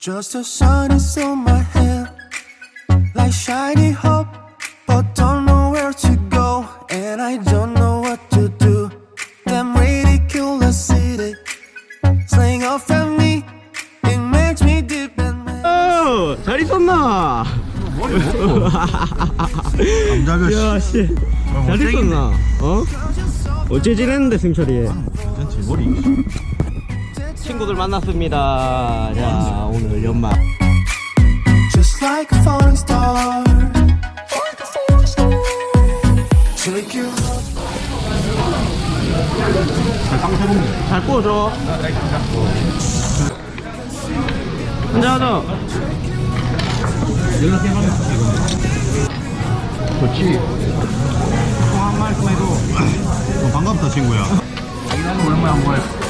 Just the sun is on my head, like shiny hope, but don't know where to go, and I don't know what to do. Them ridiculous city, slaying off at me, it makes me deep and. 어, 잘 있었나? 남자가 야, 씨. 잘 있었나? 어? 어째 지냈는데, 승철이? 제 머리 친구들 만났습니다. 자, 오늘 연말. just like a falling star. Take you 잘 구워줘. 한잔 하자. 좋지 통한 말씀 해도 어, 반갑다 친구야 나는 얼마야 한 거야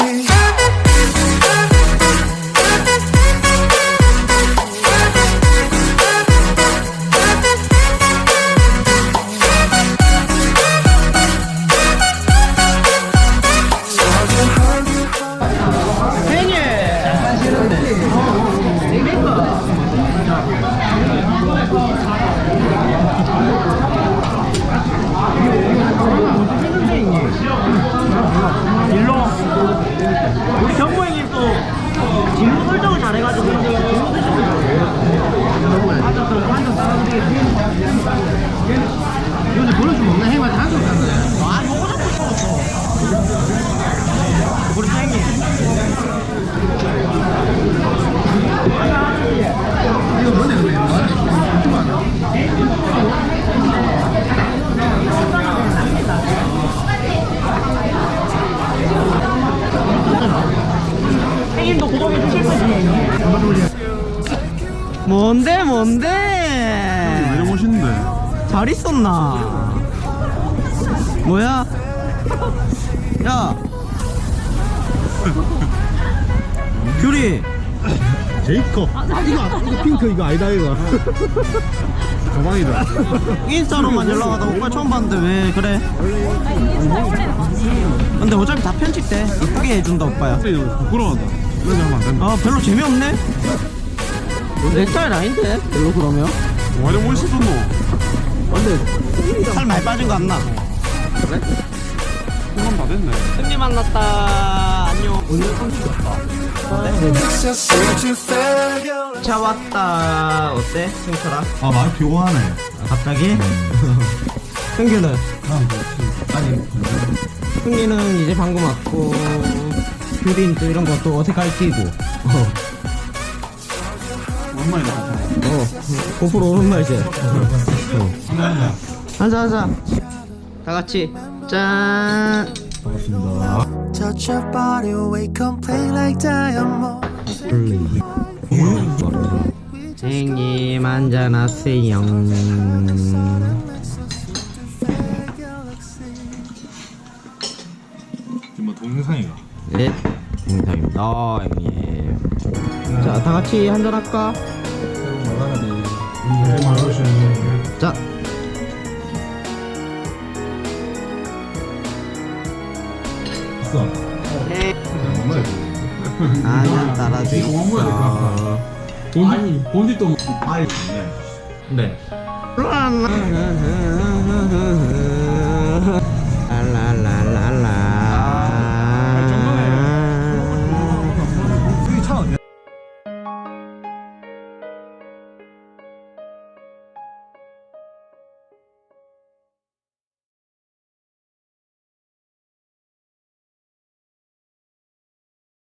뭔데, 뭔데? 왜 멋있는데 잘 있었나? 뭐야? 야! 규리! 제이컵 이거 이거 핑크 이거 아니다 이거 가방이다 인스타로만 연락하다 오빠 처음 봤는데 왜 그래? 근데 어차피 다 편집돼 이쁘게 해준다 오빠야 부끄러워한다 거 하면 안 된다 아 별로 재미없네? 내 스타일 아닌데? 별로 그러면? 완전 멋있었노 살 많이 빠진 거 안 나? 공감 다 됐네 승리 만났다 안녕 오늘 seem to fail. 차 왔다 어때 승철아? 아 많이 피곤하네 갑자기? 승규는? 아니 승리는 이제 방금 왔고 규린 또 이런 것도 어색할 끼고 어, 얼마나 나왔어 어 고프로 오랜만이지. 어. 한자 한자 다 같이. 짠. 반갑습니다 Touch your body, wake up, play like diamond. 형님 한잔하세요. 지금 뭐 동영상이가? 네 영상입니다. 형님 자 다 같이 한잔 할까? 자. 네. 한잔 따라줘 있어 아니. 본디 또 아이 네. 네